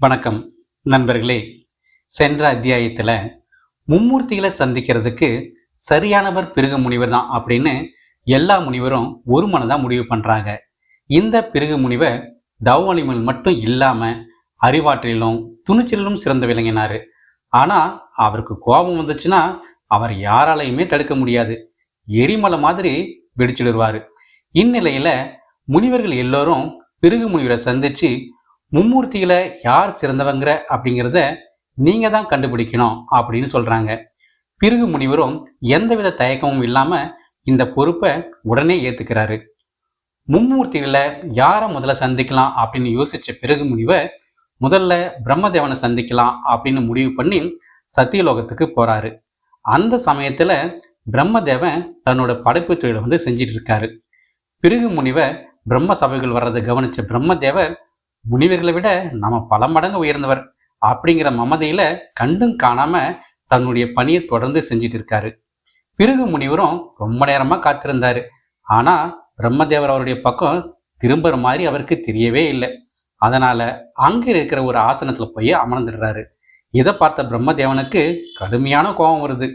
வணக்கம் நண்பர்களே. சென்ற அத்தியாயத்தில் மும்மூர்த்திகளை சந்திக்கிறதுக்கு சரியானவர் பிருகு முனிவர் தான் அப்படின்னு எல்லா முனிவரும் ஒரு மனதாக முடிவு பண்ணுறாங்க இந்த பிருகு முனிவர் தவவலிமல் மட்டும் இல்லாமல் அறிவாற்றலிலும் துணிச்சலிலும் சிறந்து விளங்கினார். ஆனால் அவருக்கு கோபம் வந்துச்சுன்னா அவர் யாராலையுமே தடுக்க முடியாது. எரிமலை மாதிரி வெடிச்சிடுவார். இந்நிலையில் முனிவர்கள் எல்லோரும் பிருகு முனிவரை சந்திச்சு மும்மூர்த்தியில யார் சிறந்தவங்கிற அப்படிங்கிறத நீங்க தான் கண்டுபிடிக்கணும் அப்படின்னு சொல்றாங்க. பிருகு முனிவரும் எந்தவித தயக்கமும் இல்லாம இந்த பொறுப்பை உடனே ஏத்துக்கிறாரு. மும்மூர்த்திகளை யாரை முதல்ல சந்திக்கலாம் அப்படின்னு யோசிச்ச பிறகு முனிவர் முதல்ல பிரம்மதேவனை சந்திக்கலாம் அப்படின்னு முடிவு பண்ணி சத்தியலோகத்துக்கு போறாரு. அந்த சமயத்துல பிரம்மதேவன் தன்னோட படைப்பு தொழிலை வந்து செஞ்சிட்டு இருக்காரு. பிறகு முனிவர் பிரம்ம சபைகள் வர்றதை கவனிச்ச பிரம்மதேவர் முனிவர்களை விட நம்ம பல மடங்கு உயர்ந்தவர் அப்படிங்கிற மமதையில கண்டும் காணாம தன்னுடைய பணியை தொடர்ந்து செஞ்சிட்டு இருக்காரு பிறகு முனிவரும் ரொம்ப நேரமா காத்திருந்தாரு. ஆனா பிரம்மதேவர் அவருடைய பக்கம் திரும்புற மாதிரி அவருக்கு தெரியவே இல்லை. அதனால அங்க இருக்கிற ஒரு ஆசனத்துல போய் அமர்ந்துடுறாரு. இதை பார்த்த பிரம்மதேவனுக்கு கடுமையான கோபம் வருது.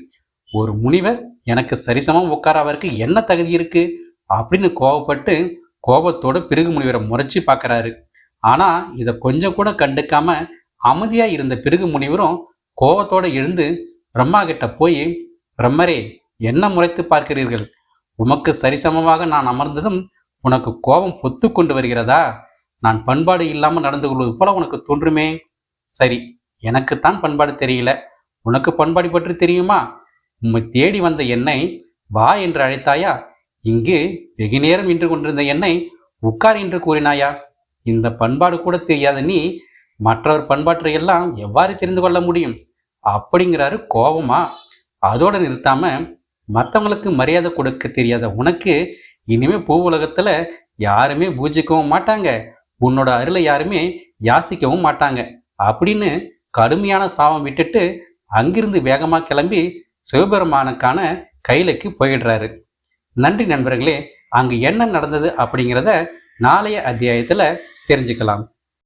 ஒரு முனிவர் எனக்கு சரிசமம் உட்கார அவருக்கு என்ன தகுதி இருக்கு? அப்படின்னு கோவப்பட்டு கோபத்தோட பிறகு முனிவரை முறைச்சி பார்க்கறாரு. ஆனால் இதை கொஞ்சம் கூட கண்டுக்காம அமைதியாக இருந்த பிறகு முனிவரும் கோபத்தோட எழுந்து பிரம்மா கிட்ட போய் பிரம்மரே என்ன முறைத்து பார்க்கிறீர்கள்? உமக்கு சரிசமமாக நான் அமர்ந்ததும் உனக்கு கோபம் பொத்து கொண்டு வருகிறதா? நான் பண்பாடு இல்லாமல் நடந்து கொள்வது போல உனக்கு தோன்றுமே. சரி எனக்குத்தான் பண்பாடு தெரியல. உனக்கு பண்பாடு பற்றி தெரியுமா? உம்மை தேடி வந்த என்னை வா என்று அழைத்தாயா? இங்கு வெகு நேரம் நின்று கொண்டிருந்த என்னை உட்கார் என்று கூறினாயா? இந்த பண்பாடு கூட தெரியாத நீ மற்றவர் பண்பாற்றை எல்லாம் எவ்வாறு தெரிந்து கொள்ள முடியும்? அப்படிங்கிறாரு கோபமா அதோட நிறுத்தாம மற்றவங்களுக்கு மரியாதை கொடுக்க தெரியாத உனக்கு இனிமே பூ உலகத்துல யாருமே பூஜிக்கவும் மாட்டாங்க. உன்னோட அருளை யாருமே யாசிக்கவும் மாட்டாங்க. அப்படின்னு கடுமையான சாபம் விட்டுட்டு அங்கிருந்து வேகமா கிளம்பி சிவபெருமானுக்கான கைலைக்கு போயிடுறாரு. நன்றி நண்பர்களே அங்கு என்ன நடந்தது அப்படிங்கிறத நாளைய அத்தியாயத்துல தெரிஞ்சுக்கலாம்.